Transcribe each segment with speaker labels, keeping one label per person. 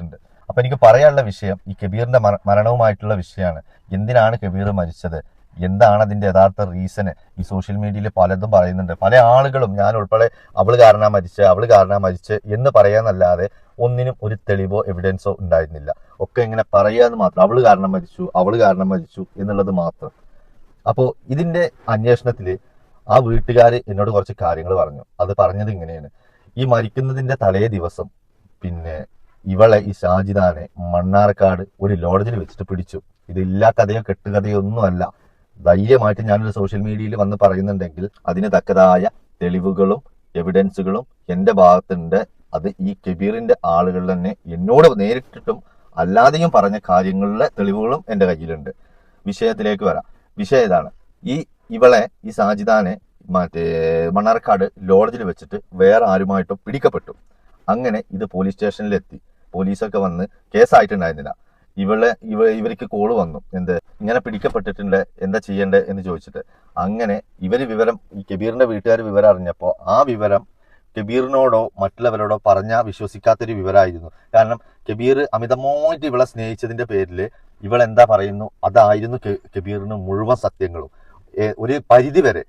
Speaker 1: ഉണ്ട് അപ്പൊ എനിക്ക് പറയാനുള്ള വിഷയം ഈ കബീറിന്റെ മരണവുമായിട്ടുള്ള വിഷയമാണ്. എന്തിനാണ് കബീർ മരിച്ചത്? എന്താണ് അതിന്റെ യഥാർത്ഥ റീസണ് ഈ സോഷ്യൽ മീഡിയയിൽ പലതും പറയുന്നുണ്ട്. പല ആളുകളും ഞാൻ ഉൾപ്പെടെ അവൾ കാരണമാണ് മരിച്ച് അവൾ കാരണമാണ് മരിച്ച് എന്ന് പറയാന്നല്ലാതെ ഒന്നിനും ഒരു തെളിവോ എവിഡൻസോ ഉണ്ടായിരുന്നില്ല. ഒക്കെ ഇങ്ങനെ പറയാന്ന് മാത്രം. അവൾ കാരണം മരിച്ചു അവൾ കാരണം മരിച്ചു എന്നുള്ളത് മാത്രം. അപ്പോൾ ഇതിന്റെ അന്വേഷണത്തിൽ ആ വീട്ടുകാർ എന്നോട് കുറച്ച് കാര്യങ്ങൾ പറഞ്ഞു. അത് പറഞ്ഞത് ഇങ്ങനെയാണ്. ഈ മരിക്കുന്നതിന്റെ തലേ ദിവസം പിന്നെ ഇവളെ ഈ ഷാജിദാനെ മണ്ണാർക്കാട് ഒരു ലോഡ്ജിൽ വെച്ചിട്ട് പിടിച്ചു. ഇത് ഇല്ലാ കഥയോ കെട്ടുകഥയോ ഒന്നുമല്ല. ധൈര്യമായിട്ട് ഞാനൊരു സോഷ്യൽ മീഡിയയിൽ വന്ന് പറയുന്നുണ്ടെങ്കിൽ അതിന് തക്കതായ തെളിവുകളും എവിഡൻസുകളും എന്റെ ഭാഗത്തുണ്ട്. അത് ഈ കബീറിന്റെ ആളുകൾ തന്നെ എന്നോട് നേരിട്ടിട്ടും അല്ലാതെയും പറഞ്ഞ കാര്യങ്ങളിലെ തെളിവുകളും എന്റെ കയ്യിലുണ്ട്. വിഷയത്തിലേക്ക് വരാം. വിഷയം ഇതാണ്. ഈ ഇവളെ ഈ സാജിദാനെ മറ്റേ മണ്ണാർക്കാട് ലോഡ്ജിൽ വെച്ചിട്ട് വേറെ ആരുമായിട്ടും പിടിക്കപ്പെട്ടു. അങ്ങനെ ഇത് പോലീസ് സ്റ്റേഷനിലെത്തി. പോലീസൊക്കെ വന്ന് കേസായിട്ടുണ്ടായിരുന്നില്ല. ഇവളെ ഇവ ഇവർക്ക് കോൾ വന്നു. എന്ത് ഇങ്ങനെ പിടിക്കപ്പെട്ടിട്ടുണ്ട് എന്താ ചെയ്യണ്ടേ എന്ന് ചോദിച്ചിട്ട്. അങ്ങനെ ഇവർ വിവരം ഈ കബീറിന്റെ വീട്ടുകാർ വിവരം അറിഞ്ഞപ്പോൾ ആ വിവരം കബീറിനോടോ മറ്റുള്ളവരോടോ പറഞ്ഞാൽ വിശ്വസിക്കാത്തൊരു വിവരമായിരുന്നു കാരണം കബീർ അമിതമായിട്ട് ഇവളെ സ്നേഹിച്ചതിന്റെ പേരിൽ ഇവൾ എന്താ പറയുന്നു? അതായിരുന്നു കബീറിന് മുഴുവൻ സത്യങ്ങളും. ഒരു പരിധി വരെ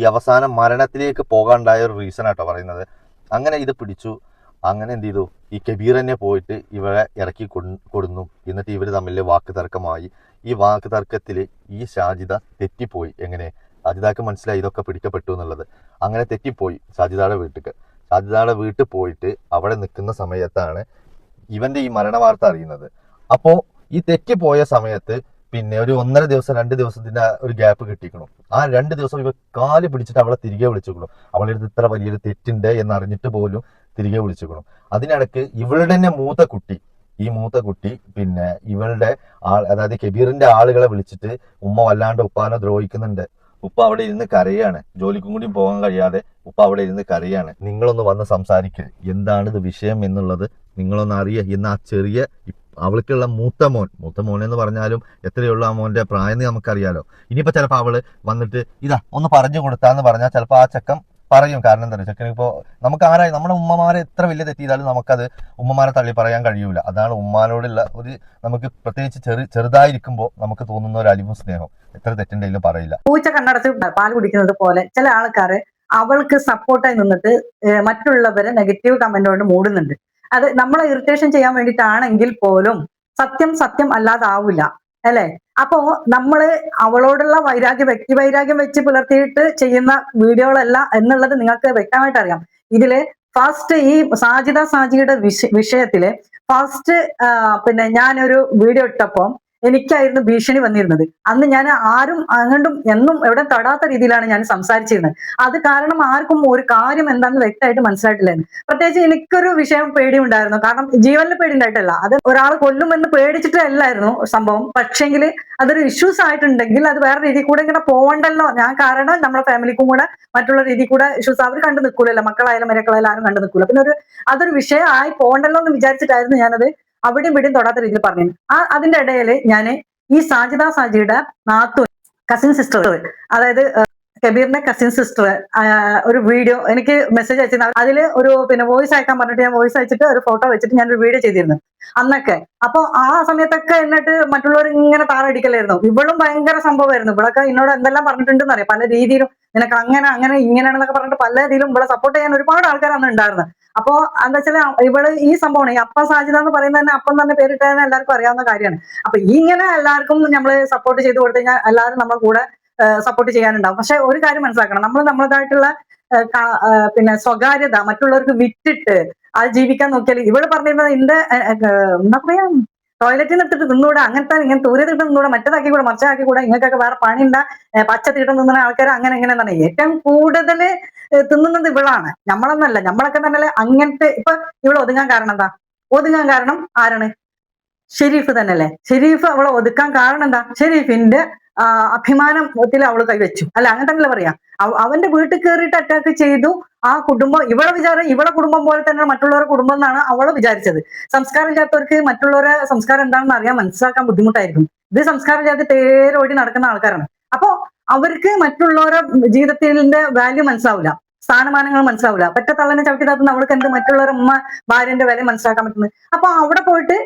Speaker 1: ഈ അവസാനം മരണത്തിലേക്ക് പോകാണ്ടായ ഒരു റീസൺ ആട്ടോ പറയുന്നത്. അങ്ങനെ ഇത് പിടിച്ചു. അങ്ങനെ എന്ത് ചെയ്തു? ഈ കബീർ തന്നെ പോയിട്ട് ഇവരെ ഇറക്കി കൊടുന്നു. എന്നിട്ട് ഇവർ തമ്മിൽ വാക്ക് തർക്കമായി ഈ വാക്ക് തർക്കത്തിൽ ഈ ഷാജിദ തെറ്റിപ്പോയി. എങ്ങനെ? ഷാജിദാക്ക് മനസ്സിലായി ഇതൊക്കെ പിടിക്കപ്പെട്ടു എന്നുള്ളത്. അങ്ങനെ തെറ്റിപ്പോയി ഷാജിദയുടെ വീട്ടിക്ക്. ഷാജിദയുടെ വീട്ടിൽ പോയിട്ട് അവിടെ നിൽക്കുന്ന സമയത്താണ് ഇവന്റെ ഈ മരണ വാർത്ത അറിയുന്നത്. അപ്പോ ഈ തെറ്റിപ്പോയ സമയത്ത് പിന്നെ ഒരു ഒന്നര ദിവസം രണ്ട് ദിവസത്തിന്റെ ഒരു ഗ്യാപ്പ് കിട്ടിക്കണം ആ രണ്ട് ദിവസം ഇവ കാൽ പിടിച്ചിട്ട് അവളെ തിരികെ വിളിച്ചു അവളുടെ അടുത്ത് ഇത്ര വലിയൊരു തെറ്റുണ്ട് എന്ന് അറിഞ്ഞിട്ട് പോലും തിരികെ വിളിച്ചുക്കണം. അതിനിടയ്ക്ക് ഇവളുടെ തന്നെ മൂത്ത കുട്ടി ഈ മൂത്ത കുട്ടി പിന്നെ ഇവളുടെ ആൾ അതായത് കബീറിന്റെ ആളുകളെ വിളിച്ചിട്ട് ഉമ്മ വല്ലാണ്ട് ഉപ്പാനെ ദ്രോഹിക്കുന്നുണ്ട്. ഉപ്പ അവിടെ ഇരുന്ന് കരയാണ്. ജോലിക്കും കൂടി പോകാൻ കഴിയാതെ ഉപ്പ അവിടെ ഇരുന്ന് കരയാണ്. നിങ്ങളൊന്ന് വന്ന് സംസാരിക്കുക എന്താണ് ഇത് വിഷയം എന്നുള്ളത് നിങ്ങളൊന്ന് അറിയുക എന്ന് ആ ചെറിയ അവൾക്കുള്ള മൂത്ത മോൻ മൂത്ത മോൻ എന്ന് പറഞ്ഞാലും എത്രയുള്ള ആ മോന്റെ പ്രായം നമുക്കറിയാലോ. ഇനിയിപ്പോ ചിലപ്പോ അവൾ വന്നിട്ട് ഇതാ ഒന്ന് പറഞ്ഞു കൊടുത്താന്ന് പറഞ്ഞാൽ ചിലപ്പോ ആ ചെക്കൻ പറയും കാരണം എന്താ പറയുക ഇപ്പോ നമുക്ക് ആരായി നമ്മുടെ ഉമ്മമാരെ എത്ര വലിയ തെറ്റ് ചെയ്താലും നമുക്കത് ഉമ്മമാരെ തള്ളി പറയാൻ കഴിയൂല. അതാണ് ഉമ്മാനോടുള്ള ഒരു നമുക്ക് പ്രത്യേകിച്ച് ചെറു ചെറുതായിരിക്കുമ്പോൾ നമുക്ക് തോന്നുന്ന ഒരു അലിവും സ്നേഹം എത്ര തെറ്റുണ്ടെങ്കിലും പറയില്ല.
Speaker 2: പൂച്ച കണ്ണടച്ച് പാൽ കുടിക്കുന്നത് പോലെ ചില ആൾക്കാർ അവൾക്ക് സപ്പോർട്ടായി നിന്നിട്ട് മറ്റുള്ളവരെ നെഗറ്റീവ് കമന്റ് മൂടുന്നുണ്ട്. അത് നമ്മളെ ഇറിറ്റേഷൻ ചെയ്യാൻ വേണ്ടിയിട്ടാണെങ്കിൽ പോലും സത്യം സത്യം അല്ലാതാവില്ല. അല്ലെ? അപ്പോ നമ്മൾ അവളോടുള്ള വൈരാഗ്യം വ്യക്തി വൈരാഗ്യം വെച്ച് പുലർത്തിയിട്ട് ചെയ്യുന്ന വീഡിയോകളല്ല എന്നുള്ളത് നിങ്ങൾക്ക് വ്യക്തമായിട്ട് അറിയാം. ഇതിൽ ഫസ്റ്റ് ഈ സാജിദ സാജിയുടെ വിഷ വിഷയത്തിൽ ഫസ്റ്റ് പിന്നെ ഞാനൊരു വീഡിയോ ഇട്ടപ്പോ എനിക്കായിരുന്നു ഭീഷണി വന്നിരുന്നത്. അന്ന് ഞാൻ ആരും അങ്ങോട്ടും എന്നും എവിടെ തടാത്ത രീതിയിലാണ് ഞാൻ സംസാരിച്ചിരുന്നത്. അത് കാരണം ആർക്കും ഒരു കാര്യം എന്താണെന്ന് വ്യക്തമായിട്ട് മനസ്സിലായിട്ടില്ലായിരുന്നു. പ്രത്യേകിച്ച് എനിക്കൊരു വിഷയം പേടി ഉണ്ടായിരുന്നു കാരണം ജീവനിൽ പേടി ഉണ്ടായിട്ടല്ല. അത് ഒരാൾ കൊല്ലുമെന്ന് പേടിച്ചിട്ടല്ലായിരുന്നു സംഭവം. പക്ഷെങ്കിൽ അതൊരു ഇഷ്യൂസ് ആയിട്ടുണ്ടെങ്കിൽ അത് വേറെ രീതിയിൽ കൂടെ ഇങ്ങനെ പോകണ്ടല്ലോ ഞാൻ കാരണം നമ്മുടെ ഫാമിലിക്കും കൂടെ മറ്റുള്ള രീതിയിൽ കൂടെ ഇഷ്യൂസ് അവർ കണ്ടു നിൽക്കൂലല്ലോ. മക്കളായാലും മരക്കളായാലും ആരും കണ്ടു നിൽക്കൂല. പിന്നെ ഒരു അതൊരു വിഷയമായി പോകണ്ടല്ലോ എന്ന് വിചാരിച്ചിട്ടായിരുന്നു ഞാനത് അവിടെയും ഇവിടെയും തൊടാത്ത രീതിയിൽ പറഞ്ഞു ആ അതിന്റെ ഇടയിൽ ഞാൻ ഈ സാജിദ സാജിയുടെ നാത്തു കസിൻ സിസ്റ്റർ അതായത് കബീറിന്റെ കസിൻ സിസ്റ്റർ ഒരു വീഡിയോ എനിക്ക് മെസ്സേജ് അയച്ചിരുന്നു. അതിൽ ഒരു പിന്നെ വോയിസ് അയക്കാൻ പറഞ്ഞിട്ട് ഞാൻ വോയിസ് അയച്ചിട്ട് ഒരു ഫോട്ടോ വെച്ചിട്ട് ഞാൻ ഒരു വീഡിയോ ചെയ്തിരുന്നു അന്നൊക്കെ. അപ്പൊ ആ സമയത്തൊക്കെ എന്നിട്ട് മറ്റുള്ളവർ ഇങ്ങനെ താറടിക്കലായിരുന്നു ഇവളും ഭയങ്കര സംഭവമായിരുന്നു. ഇവളൊക്കെ എന്നോട് എന്തെല്ലാം പറഞ്ഞിട്ടുണ്ടെന്ന് അറിയാം പല രീതിയിലും നിനക്ക് അങ്ങനെ അങ്ങനെ ഇങ്ങനെയാണെന്നൊക്കെ പറഞ്ഞിട്ട് പല രീതിയിലും ഇവളെ സപ്പോർട്ട് ചെയ്യാൻ ഒരുപാട് ആൾക്കാർ അന്ന് ഉണ്ടായിരുന്നു. അപ്പോ എന്താ വെച്ചാൽ ഇവൾ ഈ സംഭവമാണ് ഈ അപ്പ സാജിത എന്ന് പറയുന്നത് തന്നെ അപ്പം തന്നെ പേരിട്ടതെന്ന് എല്ലാവർക്കും അറിയാവുന്ന കാര്യമാണ്. അപ്പൊ ഇങ്ങനെ എല്ലാവർക്കും നമ്മൾ സപ്പോർട്ട് ചെയ്ത് കൊടുത്തു കഴിഞ്ഞാൽ എല്ലാവരും നമ്മുടെ കൂടെ സപ്പോർട്ട് ചെയ്യാനുണ്ടാവും. പക്ഷെ ഒരു കാര്യം മനസ്സിലാക്കണം. നമ്മൾ നമ്മളതായിട്ടുള്ള പിന്നെ സ്വകാര്യത മറ്റുള്ളവർക്ക് വിറ്റിട്ട് അത് ജീവിക്കാൻ നോക്കിയാൽ ഇവൾ പറഞ്ഞിരുന്നത് എന്റെ എന്താ പറയാ ടോയ്ലറ്റിൽ നിന്നിട്ട് നിന്നൂടെ അങ്ങനത്തെ ഇങ്ങനെ തൂരത്തിൽ തിട്ട് നിന്നൂടെ മറ്റേതാക്കി കൂടെ മറിച്ചാക്കി കൂടെ ഇങ്ങനെയൊക്കെ വേറെ പണിയുണ്ട പച്ച തീട്ടം തിന്നുന്ന ആൾക്കാർ അങ്ങനെ ഇങ്ങനെ തന്നെ ഏറ്റവും കൂടുതൽ തിന്നുന്നത് ഇവളാണ്. നമ്മളെന്നല്ല നമ്മളൊക്കെ തന്നെ അങ്ങനത്തെ ഇപ്പൊ ഇവൾ ഒതുങ്ങാൻ കാരണം എന്താ? ഒതുങ്ങാൻ കാരണം ആരാണ്? ഷെരീഫ് തന്നെയല്ലേ. ഷെരീഫ് അവളെ ഒതുക്കാൻ കാരണം എന്താ? ഷെരീഫിന്റെ അഭിമാനം അഭിമാനത്തിൽ അവൾ കൈവച്ചു. അല്ല അങ്ങനെ തന്നെ പറയാ? അവന്റെ വീട്ടിൽ കയറിയിട്ട് അറ്റാക്ക് ചെയ്തു ആ കുടുംബം ഇവളെ വിചാരം ഇവളെ കുടുംബം പോലെ തന്നെ മറ്റുള്ളവരുടെ കുടുംബം എന്നാണ് അവൾ വിചാരിച്ചത്. സംസ്കാരം ഇല്ലാത്തവർക്ക് മറ്റുള്ളവരെ സംസ്കാരം എന്താണെന്ന് അറിയാൻ മനസ്സിലാക്കാൻ ബുദ്ധിമുട്ടായിരിക്കും. ഇത് സംസ്കാരം ഇല്ലാത്ത തേരോടി നടക്കുന്ന ആൾക്കാരാണ്. അപ്പോ അവർക്ക് മറ്റുള്ളവരുടെ ജീവിതത്തിന്റെ വാല്യൂ മനസ്സിലാവില്ല. സ്ഥാനമാനങ്ങൾ മനസ്സിലാവില്ല പറ്റ തള്ളനെ ചവിട്ടി താത്തുന്ന അവൾക്ക് എന്ത് മറ്റുള്ളവരുടെ ഉമ്മ ഭാര്യന്റെ വില മനസ്സിലാക്കാൻ പറ്റുന്നത്? അപ്പൊ അവിടെ പോയിട്ട്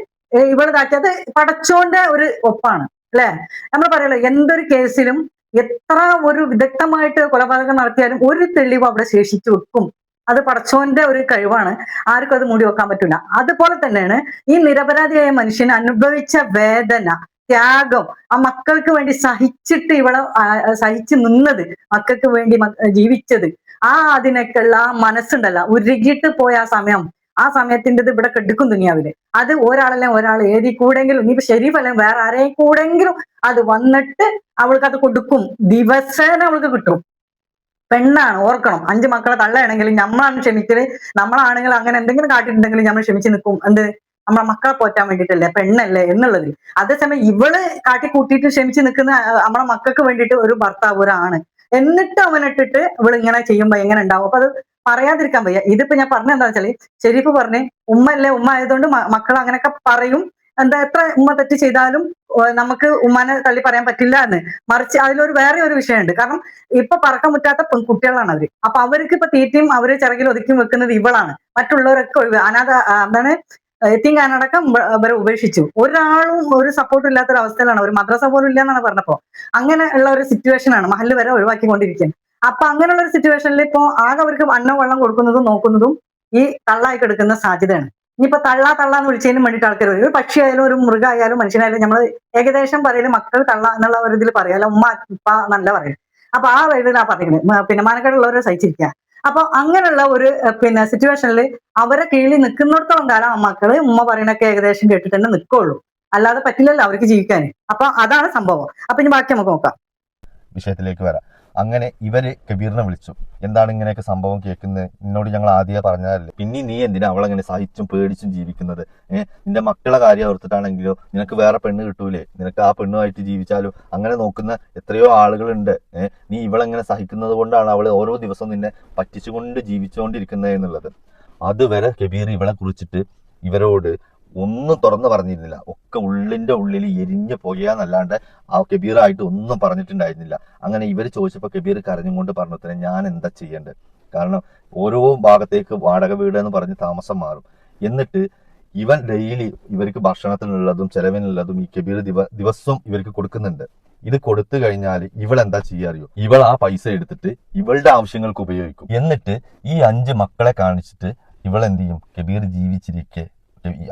Speaker 2: ഇവൾ ഇതാക്കിയത് പടച്ചോന്റെ ഒരു ഒപ്പാണ് അല്ലെ? നമ്മൾ പറയല്ലോ എന്തൊരു കേസിലും എത്ര ഒരു വിദഗ്ധമായിട്ട് കൊലപാതകം നടത്തിയാലും ഒരു തെളിവ് അവിടെ ശേഷിച്ചു വെക്കും. അത് പടച്ചോന്റെ ഒരു കഴിവാണ്. ആർക്കും അത് മൂടി വെക്കാൻ പറ്റില്ല അതുപോലെ തന്നെയാണ് ഈ നിരപരാധിയായ മനുഷ്യൻ അനുഭവിച്ച വേദന ത്യാഗം ആ മക്കൾക്ക് വേണ്ടി സഹിച്ചിട്ട് ഇവളെ സഹിച്ച് നിന്നത് മക്കൾക്ക് വേണ്ടി ജീവിച്ചത്. ആ അതിനൊക്കെയുള്ള മനസ്സുണ്ടല്ല. ഉരുകിട്ട് പോയ ആ സമയം. ആ സമയത്തിന്റെത് ഇവിടെ കെടുക്കും ദുനിയാവിൽ. അത് ഒരാളല്ലേ ഒരാൾ ഏതി കൂടെങ്കിലും ഇനിയിപ്പോ ശരീഫല്ലേ വേറെ ആരെയും കൂടെങ്കിലും അത് വന്നിട്ട് അവൾക്ക് അത് കൊടുക്കും. ദിവസേന അവൾക്ക് കിട്ടും. പെണ്ണാണ് ഓർക്കണം. അഞ്ച് മക്കളെ തള്ളയാണെങ്കിലും നമ്മളാണ് ക്ഷമിക്കൽ. നമ്മളാണെങ്കിൽ അങ്ങനെ എന്തെങ്കിലും കാട്ടിയിട്ടുണ്ടെങ്കിൽ നമ്മൾ ക്ഷമിച്ച് നിൽക്കും. എന്ത്? നമ്മളെ മക്കളെ പോറ്റാൻ വേണ്ടിയിട്ടല്ലേ? പെണ്ണല്ലേ എന്നുള്ളത് അതേസമയം ഇവൾ കാട്ടിക്കൂട്ടിയിട്ട് ക്ഷമിച്ച് നിൽക്കുന്ന നമ്മളെ മക്കൾക്ക് വേണ്ടിയിട്ട് ഒരു ഭർത്താവ് ഒരാണ്. എന്നിട്ട് അവനിട്ടിട്ട് ഇവൾ ഇങ്ങനെ ചെയ്യുമ്പോ എങ്ങനെ ഉണ്ടാവും? അപ്പൊ അത് പറയാതിരിക്കാൻ വയ്യ. ഇതിപ്പോ ഞാൻ പറഞ്ഞ എന്താ വെച്ചാൽ ഷെരീഫ് ഉമ്മ അല്ലേ ഉമ്മ ആയതുകൊണ്ട് മക്കൾ അങ്ങനെയൊക്കെ പറയും. എന്താ എത്ര ഉമ്മ തെറ്റ് ചെയ്താലും നമുക്ക് ഉമ്മനെ തള്ളി പറയാൻ പറ്റില്ല എന്ന്. മറിച്ച് അതിലൊരു വേറെ ഒരു വിഷയമുണ്ട്. കാരണം ഇപ്പൊ പറക്കാൻ പറ്റാത്ത കുട്ടികളാണ് അവർ. അപ്പൊ അവർക്ക് ഇപ്പൊ തീറ്റയും അവർ ചിറകിൽ ഒതുക്കി വെക്കുന്നത് ഇവളാണ്. മറ്റുള്ളവരൊക്കെ ഒഴിവ്. അനാഥ എന്താണ് എത്തിങ്കാനടക്കം അവരെ ഉപേക്ഷിച്ചു. ഒരാളും ഒരു സപ്പോർട്ടും ഇല്ലാത്ത ഒരു അവസ്ഥയിലാണ് ഒരു മദ്രസ പോലും ഇല്ല എന്നാണ് പറഞ്ഞപ്പോ. അങ്ങനെ ഉള്ള ഒരു സിറ്റുവേഷൻ ആണ് മഹൽ വരെ ഒഴിവാക്കിക്കൊണ്ടിരിക്കുന്നത്. അപ്പൊ അങ്ങനെയുള്ള ഒരു സിറ്റുവേഷനിൽ ഇപ്പോ ആകെ അവർക്ക് അന്നം വെള്ളം കൊടുക്കുന്നതും നോക്കുന്നതും ഈ തള്ളായി കിടക്കുന്ന സാധ്യതയാണ്. ഇനിയിപ്പോ തള്ള തള്ള എന്ന് വിളിച്ചതിനും വേണ്ടിയിട്ട് ആൾക്കാർ ഒരു പക്ഷിയായാലും ഒരു മൃഗമായാലും മനുഷ്യനായാലും നമ്മൾ ഏകദേശം പറയൽ മക്കൾ തള്ള എന്നുള്ള ഒരു ഇതിൽ പറയാം. അല്ല ഉമ്മ ഉപ്പ എന്നല്ല പറയും അപ്പൊ ആ ഇതിലാ പറയുന്നത് പിന്നെ മാനക്കേടുള്ളവരെ സഹിച്ചിരിക്കുക. അപ്പൊ അങ്ങനെയുള്ള ഒരു പിന്നെ സിറ്റുവേഷനിൽ അവരെ കീഴിൽ നിൽക്കുന്നിടത്തോളം കാലം ആ മക്കൾ ഉമ്മ പറയണൊക്കെ ഏകദേശം കേട്ടിട്ട് തന്നെ നിൽക്കുള്ളൂ. അല്ലാതെ പറ്റില്ലല്ലോ അവർക്ക് ജീവിക്കാൻ അപ്പൊ അതാണ് സംഭവം. അപ്പൊ ഇനി ബാക്കി നമുക്ക് നോക്കാം.
Speaker 1: വിഷയത്തിലേക്ക് വരാം. അങ്ങനെ ഇവർ കബീറിനെ വിളിച്ചു. എന്താണ് ഇങ്ങനെയൊക്കെ സംഭവം കേൾക്കുന്നത് എന്നോട് ഞങ്ങൾ ആദ്യമേ പറഞ്ഞതല്ലേ? പിന്നെ നീ എന്തിനാ അവളങ്ങനെ സഹിച്ചും പേടിച്ചും ജീവിക്കുന്നത്? ഏഹ് നിന്റെ മക്കളെ കാര്യം ഓർത്തിട്ടാണെങ്കിലോ നിനക്ക് വേറെ പെണ്ണ് കിട്ടൂലേ? നിനക്ക് ആ പെണ്ണുമായിട്ട് ജീവിച്ചാലോ? അങ്ങനെ നോക്കുന്ന എത്രയോ ആളുകളുണ്ട്. ഏഹ് നീ ഇവളെങ്ങനെ സഹിക്കുന്നത് കൊണ്ടാണ് അവൾ ഓരോ ദിവസവും നിന്നെ പറ്റിച്ചുകൊണ്ട് ജീവിച്ചുകൊണ്ടിരിക്കുന്നത് എന്നുള്ളത്. അതുവരെ കബീർ ഇവളെ കുറിച്ചിട്ട് ഇവരോട് ഒന്നും തുറന്ന് പറഞ്ഞിരുന്നില്ല. ഒക്കെ ഉള്ളിന്റെ ഉള്ളിൽ എരിഞ്ഞു പോയാന്നല്ലാണ്ട് ആ കബീറായിട്ട് ഒന്നും പറഞ്ഞിട്ടുണ്ടായിരുന്നില്ല. അങ്ങനെ ഇവർ ചോദിച്ചപ്പോൾ കബീർ കരഞ്ഞുകൊണ്ട് പറഞ്ഞു ഞാൻ എന്താ ചെയ്യേണ്ടത്? കാരണം ഓരോ ഭാഗത്തേക്ക് വാടക വീട് എന്ന് പറഞ്ഞ് താമസം മാറും. എന്നിട്ട് ഇവൻ ഡെയിലി ഇവർക്ക് ഭക്ഷണത്തിനുള്ളതും ചെലവിനുള്ളതും ഈ കബീർ ദിവ ദിവസവും ഇവർക്ക് കൊടുക്കുന്നുണ്ട്. ഇത് കൊടുത്തു കഴിഞ്ഞാൽ ഇവൾ എന്താ ചെയ്യാറിയോ ഇവൾ ആ പൈസ എടുത്തിട്ട് ഇവളുടെ ആവശ്യങ്ങൾക്ക് ഉപയോഗിക്കും. എന്നിട്ട് ഈ അഞ്ച് മക്കളെ കാണിച്ചിട്ട് ഇവൾ എന്ത് ചെയ്യും? കബീർ ജീവിച്ചിരിക്കെ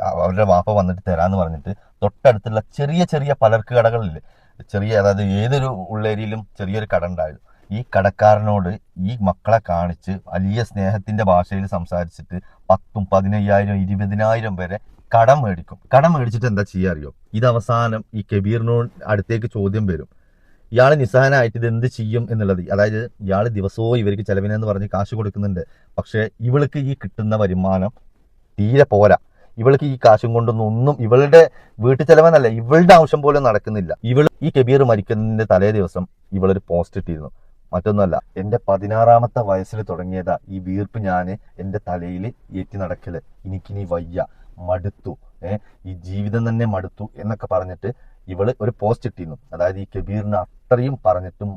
Speaker 1: അവരുടെ വാപ്പ വന്നിട്ട് തരാന്ന് പറഞ്ഞിട്ട് തൊട്ടടുത്തുള്ള ചെറിയ ചെറിയ പലർക്ക് കടകളില്ലേ? ചെറിയ അതായത് ഏതൊരു ഉള്ളേരിയിലും ചെറിയൊരു കട ഉണ്ടായിരുന്നു ഈ കടക്കാരനോട് ഈ മക്കളെ കാണിച്ച് വലിയ സ്നേഹത്തിന്റെ ഭാഷയിൽ സംസാരിച്ചിട്ട് പത്തും പതിനയ്യായിരം ഇരുപതിനായിരം വരെ കടം മേടിക്കും. കടം മേടിച്ചിട്ട് എന്താ ചെയ്യുക അറിയോ? ഇത് അവസാനം ഈ കബീറിനോട് അടുത്തേക്ക് ചോദ്യം വരും. ഇയാൾ നിസ്സഹനായിട്ട് ഇത് എന്ത് ചെയ്യും എന്നുള്ളത്. അതായത് ഇയാൾ ദിവസവും ഇവർക്ക് ചെലവിനെന്ന് പറഞ്ഞ് കാശ് കൊടുക്കുന്നുണ്ട്. പക്ഷേ ഇവൾക്ക് ഈ കിട്ടുന്ന വരുമാനം തീരെ പോരാ. ഇവൾക്ക് ഈ കാശും കൊണ്ടൊന്നും ഒന്നും ഇവളുടെ വീട്ടു ചെലവെന്നല്ല ഇവളുടെ ആവശ്യം പോലും നടക്കുന്നില്ല. ഇവൾ ഈ കബീർ മരിക്കുന്നതിന്റെ തലേ ദിവസം ഇവളൊരു പോസ്റ്റ് ഇട്ടിരുന്നു. മറ്റൊന്നുമല്ല എന്റെ പതിനാറാമത്തെ വയസ്സിൽ തുടങ്ങിയതാ ഈ വീർപ്പ് ഞാൻ എന്റെ തലയിൽ ഏറ്റി നടക്കൽ. എനിക്കിനി വയ്യ മടുത്തു ഏഹ് ഈ ജീവിതം തന്നെ മടുത്തു എന്നൊക്കെ പറഞ്ഞിട്ട് ഇവൾ ഒരു പോസ്റ്റ് ഇട്ടിരുന്നു. അതായത് ഈ കബീറിനെ അത്രയും പറഞ്ഞിട്ടും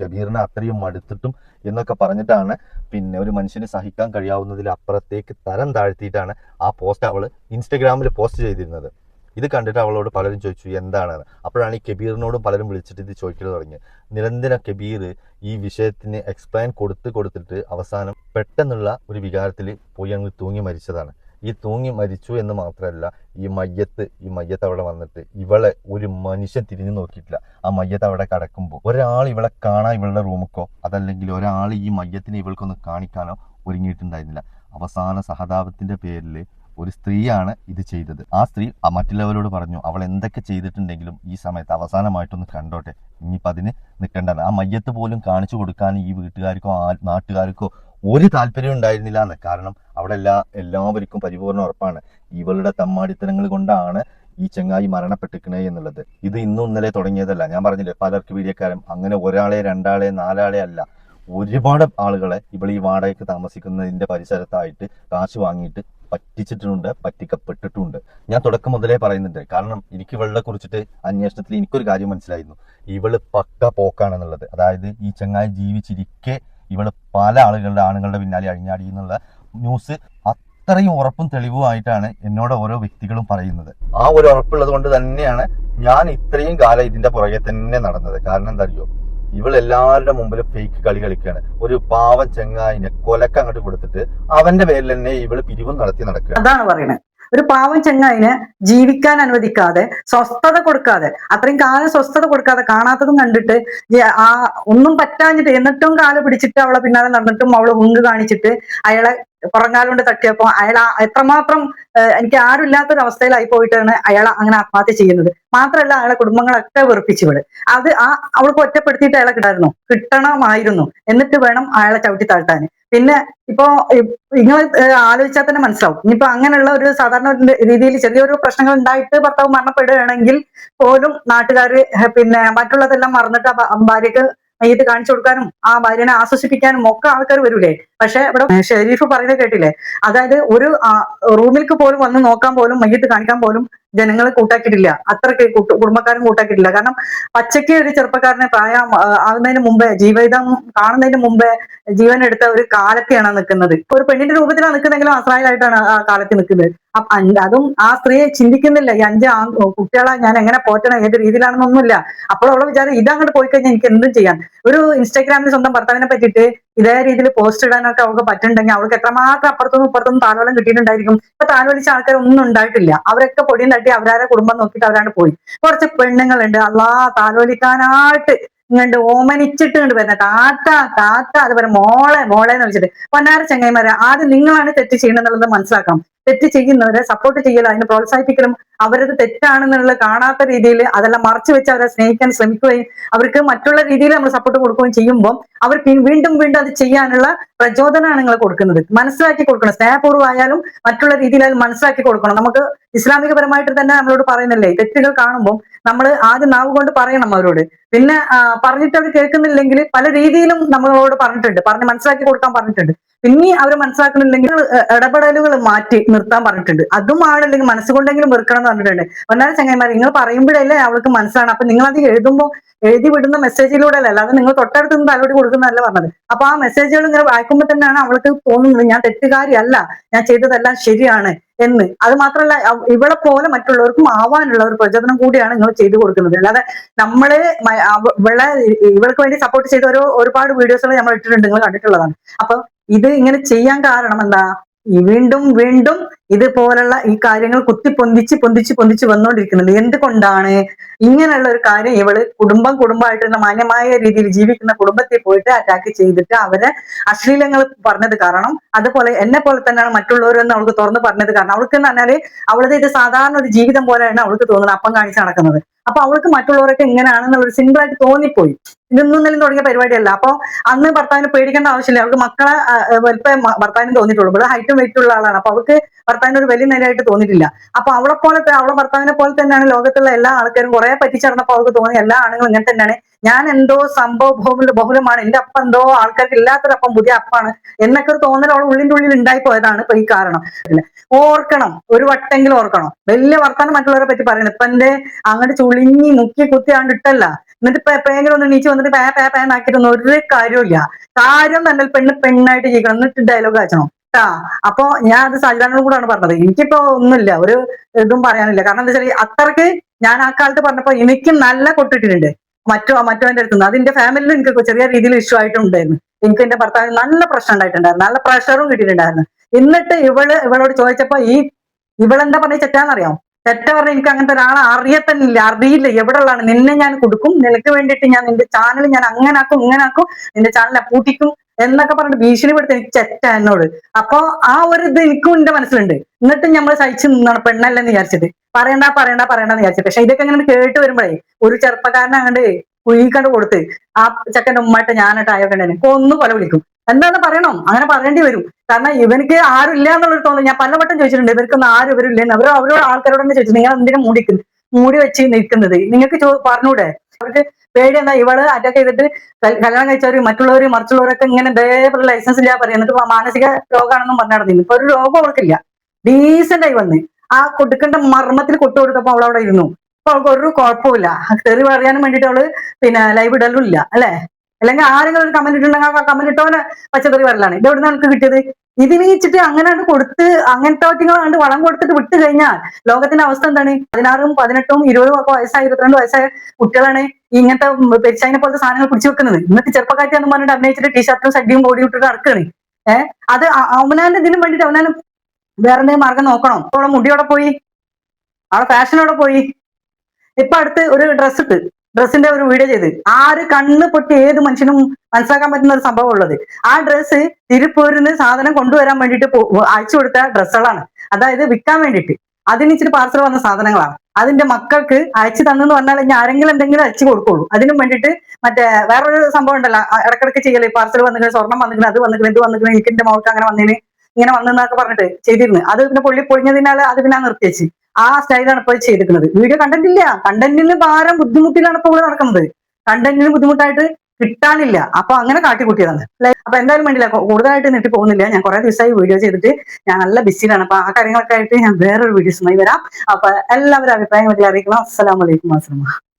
Speaker 1: കബീറിനെ അത്രയും മടുത്തിട്ടും എന്നൊക്കെ പറഞ്ഞിട്ടാണ് പിന്നെ ഒരു മനുഷ്യന് സഹിക്കാൻ കഴിയാവുന്നതിൽ അപ്പുറത്തേക്ക് തരം താഴ്ത്തിയിട്ടാണ് ആ പോസ്റ്റ് അവൾ ഇൻസ്റ്റഗ്രാമിൽ പോസ്റ്റ് ചെയ്തിരുന്നത്. ഇത് കണ്ടിട്ട് അവളോട് പലരും ചോദിച്ചു എന്താണ്? അപ്പോഴാണ് ഈ കബീറിനോടും പലരും വിളിച്ചിട്ട് ഇത് ചോദിക്കൽ തുടങ്ങി. നിരന്തരം കബീർ ഈ വിഷയത്തിന് എക്സ്പ്ലെയിൻ കൊടുത്ത് കൊടുത്തിട്ട് അവസാനം പെട്ടെന്നുള്ള ഒരു വികാരത്തിൽ പോയി അങ്ങ് തൂങ്ങി മരിച്ചതാണ്. ഈ തൂങ്ങി മരിച്ചു എന്ന് മാത്രമല്ല ഈ മയ്യത്ത് ഈ മയ്യത്ത് അവിടെ വന്നിട്ട് ഇവളെ ഒരു മനുഷ്യൻ തിരിഞ്ഞു നോക്കിയിട്ടില്ല. ആ മയ്യത്ത് അവിടെ കിടക്കുമ്പോൾ ഒരാൾ ഇവളെ കാണാൻ ഇവളുടെ റൂമിക്കോ അതല്ലെങ്കിൽ ഒരാൾ ഈ മയ്യത്തിനെ ഇവൾക്കൊന്ന് കാണിക്കാനോ ഒരുങ്ങിയിട്ടുണ്ടായിരുന്നില്ല. അവസാന സഹതാപത്തിന്റെ പേരിൽ ഒരു സ്ത്രീയാണ് ഇത് ചെയ്തത്. ആ സ്ത്രീ മറ്റുള്ളവരോട് പറഞ്ഞു അവൾ എന്തൊക്കെ ചെയ്തിട്ടുണ്ടെങ്കിലും ഈ സമയത്ത് അവസാനമായിട്ടൊന്ന് കണ്ടോട്ടെ. ഇനിയിപ്പോൾ അതിന് നിൽക്കേണ്ടത് ആ മയ്യത്ത് പോലും കാണിച്ചു കൊടുക്കാൻ ഈ വീട്ടുകാർക്കോ നാട്ടുകാർക്കോ ഒരു താല്പര്യം ഉണ്ടായിരുന്നില്ല എന്ന്. കാരണം അവിടെ എല്ലാ എല്ലാവർക്കും പരിപൂർണ ഉറപ്പാണ്. ഇവളുടെ തമ്മാടിത്തരങ്ങൾ കൊണ്ടാണ് ഈ ചങ്ങായി മരണപ്പെട്ടിരിക്കണേ എന്നുള്ളത്. ഇത് ഇന്നും ഇന്നലെ തുടങ്ങിയതല്ല. ഞാൻ പറഞ്ഞില്ലേ പലർക്ക് വീഡിയോക്കാരും അങ്ങനെ ഒരാളെ രണ്ടാളെ നാലാളെ അല്ല. ഒരുപാട് ആളുകളെ ഇവൾ ഈ വാടകയ്ക്ക് താമസിക്കുന്നതിന്റെ പരിസരത്തായിട്ട് കാശ് വാങ്ങിയിട്ട് പറ്റിച്ചിട്ടുണ്ട് പറ്റിക്കപ്പെട്ടിട്ടുണ്ട്. ഞാൻ തുടക്കം മുതലേ പറയുന്നുണ്ട്. കാരണം എനിക്ക് ഇവളെ കുറിച്ചിട്ട് അന്വേഷണത്തിൽ എനിക്കൊരു കാര്യം മനസ്സിലായിരുന്നു. ഇവൾ പക്ക പോക്കാണെന്നുള്ളത്. അതായത് ഈ ചങ്ങായി ജീവിച്ചിരിക്കെ ഇവൾ പല ആളുകളുടെ ആണുങ്ങളുടെ പിന്നാലെ അഴിഞ്ഞാടി എന്നുള്ള ന്യൂസ് അത്രയും ഉറപ്പും തെളിവുമായിട്ടാണ് എന്നോട് ഓരോ വ്യക്തികളും പറയുന്നത്. ആ ഒരു ഉറപ്പുള്ളത് കൊണ്ട് തന്നെയാണ് ഞാൻ ഇത്രയും കാലം ഇതിന്റെ പുറകെ തന്നെ നടന്നത്. കാരണം എന്താ അറിയോ? ഇവൾ എല്ലാവരുടെ മുമ്പിൽ ഫേക്ക് കളി കളിക്കുകയാണ്. ഒരു പാവം ചെങ്ങായിനെ കൊലക്ക് അങ്ങോട്ട് കൊടുത്തിട്ട് അവന്റെ പേരിൽ തന്നെ ഇവൾ പിരിവും നടത്തി നടക്കുക
Speaker 2: അതാണ് പറയുന്നത്. ഒരു പാവം ചെങ്ങായിന് ജീവിക്കാൻ അനുവദിക്കാതെ സ്വസ്ഥത കൊടുക്കാതെ അത്രയും കാലം സ്വസ്ഥത കൊടുക്കാതെ കാണാത്തതും കണ്ടിട്ട് ആ ഒന്നും പറ്റാഞ്ഞിട്ട് എന്നിട്ടും കാൽ പിടിച്ചിട്ട് അവളെ പിന്നാലെ നടന്നിട്ടും അവൾ ഹുങ്ക് കാണിച്ചിട്ട് അയാളെ പുറങ്കാലം കൊണ്ട് തട്ടിയപ്പോ അയാൾ എത്രമാത്രം എനിക്ക് ആരും ഇല്ലാത്തൊരു അവസ്ഥയിലായി പോയിട്ടാണ് അയാൾ അങ്ങനെ ആത്മഹത്യ ചെയ്യുന്നത്. മാത്രമല്ല അയാളെ കുടുംബങ്ങളൊക്കെ വെറുപ്പിച്ചു വിട് അത് ആ അവൾക്ക് ഒറ്റപ്പെടുത്തിയിട്ട് അയാളെ കിട്ടായിരുന്നു. കിട്ടണമായിരുന്നു. എന്നിട്ട് വേണം അയാളെ ചവിട്ടി താഴ്ത്താൻ പിന്നെ ഇപ്പോ നിങ്ങൾ ആലോചിച്ചാൽ തന്നെ മനസ്സിലാവും. ഇനിയിപ്പോ അങ്ങനെയുള്ള ഒരു സാധാരണ രീതിയിൽ ചെറിയൊരു പ്രശ്നങ്ങൾ ഉണ്ടായിട്ട് ഭർത്താവ് മരണപ്പെടുകയാണെങ്കിൽ പോലും നാട്ടുകാർ പിന്നെ മറ്റുള്ളതെല്ലാം മറന്നിട്ട് ഭാര്യക്ക് മയ്യത്ത് കാണിച്ചു കൊടുക്കാനും ആ ഭാര്യനെ ആശ്വസിപ്പിക്കാനും ഒക്കെ ആൾക്കാർ വരൂലേ? പക്ഷെ ഇവിടെ ഷെരീഫ് പറയുന്നത് കേട്ടില്ലേ? അതായത് ഒരു റൂമിലേക്ക് പോലും വന്ന് നോക്കാൻ പോലും മയ്യത്ത് കാണിക്കാൻ പോലും ജനങ്ങൾ കൂട്ടാക്കിയിട്ടില്ല. അത്രയ്ക്ക് കുടുംബക്കാരും കൂട്ടാക്കിയിട്ടില്ല. കാരണം പച്ചയ്ക്ക് ഒരു ചെറുപ്പക്കാരനെ പ്രായം ആകുന്നതിന് മുമ്പേ ജീവിതം കാണുന്നതിന് മുമ്പേ ജീവൻ എടുത്ത ഒരു കാലത്തെയാണ് നിൽക്കുന്നത്. ഒരു പെണ്ണിന്റെ രൂപത്തിലാണ് നിൽക്കുന്നതെങ്കിലും അസ്രായിലായിട്ടാണ് ആ കാലത്ത് നിൽക്കുന്നത്. അതും ആ സ്ത്രീയെ ചിന്തിക്കുന്നില്ല. ഈ അഞ്ച് കുട്ടികളെ ഞാൻ എങ്ങനെ പോറ്റണം ഏത് രീതിയിലാണെന്നൊന്നുമില്ല. അപ്പോൾ അവളെ വിചാരം ഇതങ്ങോട്ട് പോയി കഴിഞ്ഞാൽ എനിക്ക് എന്തും ചെയ്യാം. ഒരു ഇൻസ്റ്റാഗ്രാമിൽ സ്വന്തം ഭർത്താവിനെ പറ്റിയിട്ട് ഇതേ രീതിയിൽ പോസ്റ്റ് ഇടാനൊക്കെ അവൾക്ക് പറ്റുന്നുണ്ടെങ്കിൽ അവൾക്ക് എത്രമാത്രം അപ്പുറത്തുനിന്നും ഇപ്പുറത്തുനിന്നും താലോലം കിട്ടിയിട്ടുണ്ടായിരിക്കും. ഇപ്പൊ താലോലിച്ച ആൾക്കാർ ഒന്നും ഉണ്ടായിട്ടില്ല. അവരൊക്കെ പൊടിയും തട്ടി അവരാരെ കുടുംബം നോക്കിയിട്ട് അവരാണ് പോയി. കുറച്ച് പെണ്ണുങ്ങളുണ്ട്. അല്ലാ താലോലിക്കാനായിട്ട് ഇങ്ങണ്ട് ഓമനിച്ചിട്ട് ഇങ്ങോട്ട് വരുന്ന. താത്ത താത്ത അതുപോലെ മോളെ മോളെ എന്ന് വിളിച്ചിട്ട്. പൊന്നാര ചെങ്ങൈമാരെ ആദ്യം നിങ്ങളാണ് തെറ്റ് ചെയ്യണമെന്നുള്ളത് മനസ്സിലാക്കണം. തെറ്റ് ചെയ്യുന്നവരെ സപ്പോർട്ട് ചെയ്യലും അതിനെ പ്രോത്സാഹിപ്പിക്കലും അവരത് തെറ്റാണെന്നുള്ള കാണാത്ത രീതിയിൽ അതെല്ലാം മറച്ചു വെച്ച് അവരെ സ്നേഹിക്കാൻ ശ്രമിക്കുകയും അവർക്ക് മറ്റുള്ള രീതിയിൽ നമ്മൾ സപ്പോർട്ട് കൊടുക്കുകയും ചെയ്യുമ്പോൾ അവർ വീണ്ടും വീണ്ടും അത് ചെയ്യാനുള്ള പ്രചോദനമാണ് നിങ്ങൾ കൊടുക്കുന്നത്. മനസ്സിലാക്കി കൊടുക്കണം. സ്നേഹപൂർവമായാലും മറ്റുള്ള രീതിയിൽ മനസ്സിലാക്കി കൊടുക്കണം. നമുക്ക് ഇസ്ലാമികപരമായിട്ട് തന്നെ നമ്മളോട് പറയുന്നില്ലേ തെറ്റുകൾ കാണുമ്പോൾ നമ്മൾ ആദ്യം നാവ് കൊണ്ട് പറയണം അവരോട്. പിന്നെ പറഞ്ഞിട്ട് അവർ കേൾക്കുന്നില്ലെങ്കിൽ പല രീതിയിലും നമ്മളോട് പറഞ്ഞിട്ടുണ്ട്. പറഞ്ഞ് മനസ്സിലാക്കി കൊടുക്കാൻ പറഞ്ഞിട്ടുണ്ട്. പിന്നെ അവർ മനസ്സിലാക്കണില്ലെങ്കിൽ ഇടപെടലുകൾ മാറ്റി നിർത്താൻ പറഞ്ഞിട്ടുണ്ട്. അതും ആളില്ലെങ്കിൽ മനസ്സുകൊണ്ടെങ്കിലും വെറുക്കണം എന്ന് പറഞ്ഞിട്ടുണ്ട്. ഒന്നാലും ചങ്ങന്മാർ നിങ്ങൾ പറയുമ്പോഴല്ലേ അവൾക്ക് മനസ്സിലാണ് അപ്പൊ നിങ്ങൾ അത് എഴുതുമ്പോൾ എഴുതി വിടുന്ന മെസ്സേജിലൂടെ അല്ല അല്ലാതെ നിങ്ങൾ തൊട്ടടുത്ത് നിന്ന് തലോടി കൊടുക്കുന്നതല്ല പറഞ്ഞത്. അപ്പൊ ആ മെസ്സേജുകൾ ഇങ്ങനെ വായിക്കുമ്പോൾ തന്നെയാണ് അവൾക്ക് തോന്നുന്നത് ഞാൻ തെറ്റുകാരിയല്ല ഞാൻ ചെയ്തതെല്ലാം ശരിയാണ് എന്ന്. അത് മാത്രമല്ല ഇവളെ പോലെ മറ്റുള്ളവർക്കും ആവാനുള്ള ഒരു പ്രചോദനം കൂടിയാണ് നിങ്ങൾ ചെയ്തു കൊടുക്കുന്നത്. അല്ലാതെ നമ്മൾ ഇവളെ ഇവൾക്ക് വേണ്ടി സപ്പോർട്ട് ചെയ്ത ഓരോ ഒരുപാട് വീഡിയോസുകൾ നമ്മൾ ഇട്ടിട്ടുണ്ട് നിങ്ങൾ കണ്ടിട്ടുള്ളതാണ്. അപ്പൊ ഇത് ഇങ്ങനെ ചെയ്യാൻ കാരണം എന്താ? വീണ്ടും വീണ്ടും ഇതുപോലുള്ള ഈ കാര്യങ്ങൾ കുത്തി പൊന്തിച്ച് പൊന്തിച്ച് പൊന്തിച്ച് വന്നുകൊണ്ടിരിക്കുന്നത് എന്തുകൊണ്ടാണ്? ഇങ്ങനെയുള്ള ഒരു കാര്യം ഇവൾ കുടുംബം കുടുംബമായിട്ട് മാന്യമായ രീതിയിൽ ജീവിക്കുന്ന കുടുംബത്തിൽ പോയിട്ട് അറ്റാക്ക് ചെയ്തിട്ട് അവരെ അശ്ലീലങ്ങൾ പറഞ്ഞത് കാരണം അതുപോലെ എന്നെ പോലെ തന്നെയാണ് മറ്റുള്ളവരെന്ന് അവൾക്ക് തുറന്ന് പറഞ്ഞത് കാരണം. അവൾക്ക് എന്ന് പറഞ്ഞാൽ അവളത് ഇത് സാധാരണ ഒരു ജീവിതം പോലെയാണ് അവൾക്ക് തോന്നുന്നത് അപ്പം കാണിച്ച് നടക്കുന്നത്. അപ്പൊ അവൾക്ക് മറ്റുള്ളവരൊക്കെ ഇങ്ങനെയാണെന്നുള്ളൊരു സിമ്പിൾ ആയിട്ട് തോന്നിപ്പോയി. ഇതൊന്നും ഇന്നലെ തുടങ്ങിയ പരിപാടിയല്ല. അപ്പൊ അന്ന് ഭർത്താവിന് പേടിക്കേണ്ട ആവശ്യമില്ല. അവൾക്ക് മക്കളെ വലിപ്പം ഭർത്താവിന് തോന്നിയിട്ടുള്ളൂ. ഇവിടെ ഹൈറ്റും വെയിറ്റും ഉള്ള ആളാണ്. അപ്പൊ അവൾക്ക് ഭർത്താവിന് ഒരു വലിയ നിലയായിട്ട് തോന്നിയിട്ടില്ല. അപ്പൊ അവളെ പോലെ അവളെ ഭർത്താവിനെ പോലെ തന്നെയാണ് ലോകത്തുള്ള എല്ലാ ആൾക്കാരും കുറെ പറ്റിച്ചടന്നപ്പോ അവൾക്ക് തോന്നി എല്ലാ ആണുങ്ങളും ഇങ്ങനെ തന്നെയാണ്. ഞാൻ എന്തോ സംഭവ ബഹുല ബഹുലമാണ്. എന്റെ അപ്പം എന്തോ ആൾക്കാർക്ക് ഇല്ലാത്തൊരപ്പം പുതിയ അപ്പാണ്. എന്നൊക്കെ ഒരു തോന്നൽ അവൾ ഉള്ളിന്റെ ഉള്ളിൽ ഉണ്ടായി പോയതാണ് ഇപ്പൊ ഈ കാരണം. ഓർക്കണം. ഒരു വട്ടെങ്കിലും ഓർക്കണം. വലിയ വർത്താനം മറ്റുള്ളവരെ പറ്റി പറയണം. ഇപ്പൊ എന്റെ അങ്ങോട്ട് ചുളിഞ്ഞി മുക്കി കുത്തി ഇട്ടല്ല. എന്നിട്ട് ഇപ്പൊ എപ്പോഴെങ്കിലും ഒന്ന് നീച്ച് വന്നിട്ട് പേ പേ പേ പേന്നാക്കിയിട്ടൊന്നും ഒരു കാര്യമില്ല കാര്യം തന്നെ പെണ്ണ് പെണ്ണായിട്ട് ജീവിക്കണം. എന്നിട്ട് ഡയലോഗ് അയച്ചണം. ആ അപ്പൊ ഞാൻ അത് സജാനോട് കൂടാണ് പറഞ്ഞത്. എനിക്കിപ്പോ ഒന്നുമില്ല. ഒരു ഇതും പറയാനില്ല. കാരണം എന്താ വെച്ചാൽ അത്രയ്ക്ക് ഞാൻ ആ കാലത്ത് പറഞ്ഞപ്പോ എനിക്ക് നല്ല കൊട്ടിട്ടിട്ടുണ്ട്. മറ്റോ മറ്റോന്റെ അടുത്ത് അതിന്റെ ഫാമിലിയിൽ എനിക്ക് ചെറിയ രീതിയിൽ ഇഷ്യൂ ആയിട്ടുണ്ടായിരുന്നു. എനിക്ക് എന്റെ ഭർത്താവിന് നല്ല പ്രശ്നം ഉണ്ടായിട്ടുണ്ടായിരുന്നു. നല്ല പ്രഷറും കിട്ടിയിട്ടുണ്ടായിരുന്നു. എന്നിട്ട് ഇവൾ ഇവളോട് ചോദിച്ചപ്പോ ഈ ഇവളെന്താ പറഞ്ഞ തെറ്റാന്നറിയാം തെറ്റ പറഞ്ഞ എനിക്ക് അങ്ങനത്തെ ഒരാളെ അറിയത്തന്നില്ല അറിയില്ല. എവിടെ ഉള്ളതാണ് നിന്നെ ഞാൻ കൊടുക്കും. നിനക്ക് വേണ്ടിയിട്ട് ഞാൻ നിന്റെ ചാനൽ ഞാൻ അങ്ങനെ ആക്കും ഇങ്ങനെ ആക്കും. നിന്റെ ചാനൽ പൂട്ടിക്കും എന്നൊക്കെ പറഞ്ഞിട്ട് ഭീഷണിപ്പെടുത്തി എനിക്ക് ചെറ്റ എന്നോട്. അപ്പൊ ആ ഒരു ഇത് എനിക്കും എന്റെ മനസ്സിലുണ്ട്. എന്നിട്ടും നമ്മൾ സഹിച്ചു നിന്നാണ് പെണ്ണല്ലെന്ന് വിചാരിച്ചിട്ട് പറയണ്ട പറയണ്ട പറയണ്ടെന്ന് വിചാരിച്ചത്. പക്ഷെ ഇതൊക്കെ ഇങ്ങനെ കേട്ട് വരുമ്പോഴേ ഒരു ചെറുപ്പക്കാരനെ അങ്ങോട്ട് കുഴിക്കണ്ട് കൊടുത്ത് ആ ചെക്കന്റെ ഉമ്മായിട്ട് ഞാനായിട്ട് ആയോക്കണ്ടേ കൊന്നു കൊല വിളിക്കും. എന്താന്ന് പറയണം? അങ്ങനെ പറയേണ്ടി വരും. കാരണം ഇവനിക്ക് ആരും ഇല്ല എന്നുള്ളൊരു തോന്നുന്നു ഞാൻ പലവട്ടം ചോദിച്ചിട്ടുണ്ട് ഇവർക്കൊന്നും ആരും ഇവരില്ലെന്ന് അവർ അവരോട് ആൾക്കാരോട് തന്നെ ചോദിച്ചു നിങ്ങൾ എന്തിനാ മൂടിക്കുന്നത് മൂടി വെച്ച് നിൽക്കുന്നത്. നിങ്ങൾക്ക് പറഞ്ഞൂടെ? അവർക്ക് പേടി എന്താ? ഇവൾ അറ്റാക്ക് ചെയ്തിട്ട് കല്യാണം കഴിച്ചവര് മറ്റുള്ളവര് മറിച്ചുള്ളവരൊക്കെ ഇങ്ങനെ ഇതേപോലെ ലൈസൻസ് ഇല്ല പറയും. എന്നിട്ട് മാനസിക രോഗമാണെന്നും പറഞ്ഞു നടന്നിരുന്നു. ഇപ്പൊ ഒരു രോഗം അവൾക്കില്ല. ഡീസന്റ് ആയി വന്ന്. ആ കൊടുക്കേണ്ട മർമ്മത്തിൽ കൊട്ടു കൊടുത്തപ്പോ അവൾ അവിടെ ഇരുന്നു. ഒരു കുഴപ്പമില്ല തെറി പറയാനും വേണ്ടിയിട്ട് അവൾ പിന്നെ ലൈവ് ഇടലും ഇല്ല അല്ലെ? അല്ലെങ്കിൽ ആരെങ്കിലും ഒരു കമന്റ് ഇട്ടുണ്ടെങ്കിൽ ആ കമന്റ് ഇട്ടവന് പച്ചക്കറി വരലാണ്. ഇത് എവിടെ നിനക്ക് കിട്ടിയത്? ഇതിന് വെച്ചിട്ട് അങ്ങനെ കൊടുത്ത് അങ്ങനത്തെ ഒറ്റങ്ങൾ കണ്ട് വളം കൊടുത്തിട്ട് വിട്ട് കഴിഞ്ഞാൽ ലോകത്തിന്റെ അവസ്ഥ എന്താണ്? പതിനാറും പതിനെട്ടും ഇരുപതും ഒക്കെ വയസ്സായ ഇരുപത്തിരണ്ട് വയസ്സായ കുട്ടികളാണ് ഇങ്ങനത്തെ പെരിച്ചായിനെ പോലത്തെ സാധനങ്ങൾ പിടിച്ചു വെക്കുന്നത്. ഇന്നത്തെ ചെറുപ്പക്കാരെന്ന് പറഞ്ഞിട്ട് അഭിനയിച്ചിട്ട് ടീഷർട്ടും സഡിയും ബോഡി ഇട്ടിട്ട് നടക്കുകയാണ് ഏഹ് അത് അവനാന്റെ ഇതിനും വേണ്ടിട്ട് അവനാനും വേറെ മാർഗം നോക്കണം? അവളെ മുടിയോടെ പോയി? അവളെ ഫാഷനോടെ പോയി? ഇപ്പൊ അടുത്ത് ഒരു ഡ്രസ് ഇട്ട് ഡ്രസ്സിന്റെ ഒരു വീഡിയോ ചെയ്ത്. ആര് കണ്ണ് പൊട്ടി ഏത് മനുഷ്യനും മനസ്സിലാക്കാൻ പറ്റുന്ന ഒരു സംഭവം ഉള്ളത്. ആ ഡ്രസ്സ് തിരുപ്പൂരിന്ന് സാധനം കൊണ്ടുവരാൻ വേണ്ടിയിട്ട് അയച്ചു കൊടുത്ത ഡ്രസ്സുകളാണ്. അതായത് വിൽക്കാൻ വേണ്ടിയിട്ട്. അതിന് ഇച്ചിരി പാർസൽ വന്ന സാധനങ്ങളാണ്. അതിന്റെ മക്കൾക്ക് അയച്ചു തന്നെന്ന് പറഞ്ഞാൽ ഇനി ആരെങ്കിലും എന്തെങ്കിലും അയച്ചു കൊടുക്കുള്ളൂ. അതിനും വേണ്ടിയിട്ട് മറ്റേ വേറൊരു സംഭവം ഉണ്ടല്ലോ. ഇടക്കിടക്ക് ചെയ്യൽ. പാർസൽ വന്നിട്ട് സ്വർണം വന്നിട്ട് അത് വന്നിട്ട് ഇത് വന്നിട്ട് എനിക്ക് എന്റെ മകൾക്ക് അങ്ങനെ വന്നേന് ഇങ്ങനെ വന്നെന്നൊക്കെ പറഞ്ഞിട്ട് ചെയ്തിരുന്നു. അത് പിന്നെ പൊള്ളി പൊളിഞ്ഞതിനാൽ അത് പിന്നെ നിർത്തിവെച്ച്. ആ സ്റ്റൈലാണ് ഇപ്പോൾ ചെയ്തിരിക്കുന്നത്. വീഡിയോ കണ്ടന്റ് ഇല്ല. കണ്ടന്റിന് ഭാരം ബുദ്ധിമുട്ടിലാണ് ഇപ്പോൾ ഇവിടെ നടക്കുന്നത്. കണ്ടന്റിന് ബുദ്ധിമുട്ടായിട്ട് കിട്ടാനില്ല. അപ്പൊ അങ്ങനെ കാട്ടിക്കൂട്ടിയതാണ്. അപ്പൊ എന്തായാലും വേണ്ടില്ല. കൂടുതലായിട്ട് നീട്ടി പോകുന്നില്ല. ഞാൻ കുറെ ദിവസമായി വീഡിയോ ചെയ്തിട്ട് ഞാൻ നല്ല ബിസിയിലാണ്. അപ്പൊ ആ കാര്യങ്ങളൊക്കെ ആയിട്ട് ഞാൻ വേറൊരു വീഡിയോസുമായി വരാം. അപ്പൊ എല്ലാവരും അഭിപ്രായം വേണ്ടി അറിയിക്കണം അസ്സലാമലൈക്കും വാസ്ലമ